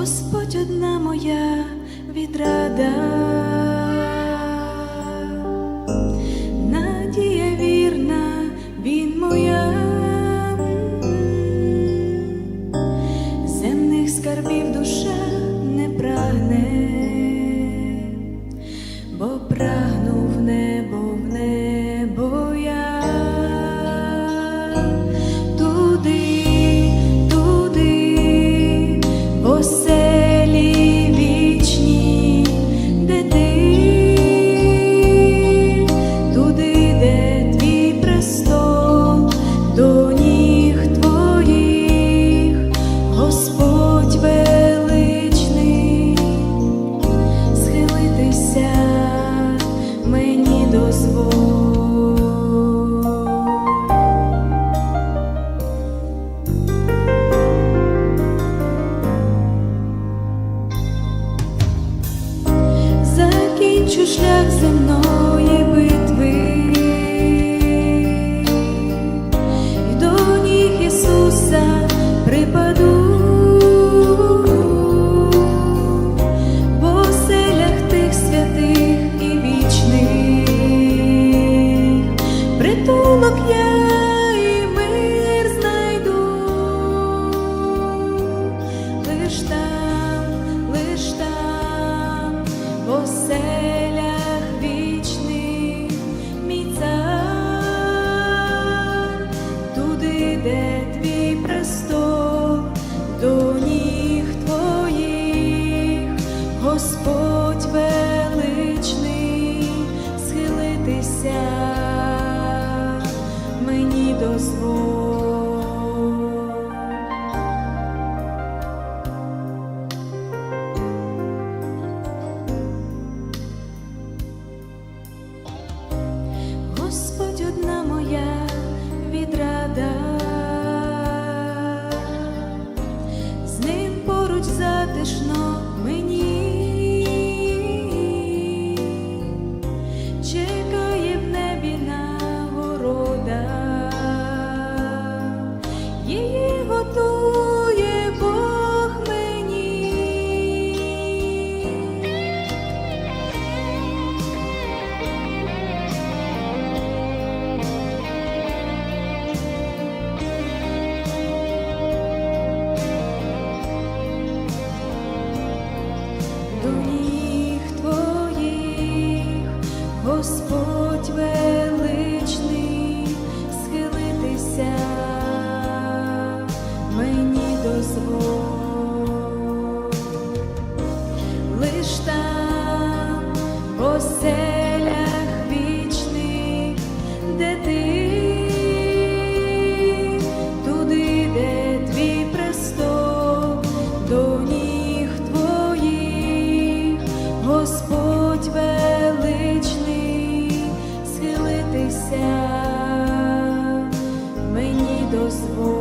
Господь одна моя відрада, надія вірна, він моя, земних скарбів душа не прагне, бо прагну лиш мені, Господь величний схилитися мені дозволь. лиш там оселях вічних, де ти туди, де твій престол, до ніг твоїх, Господь величний. first of.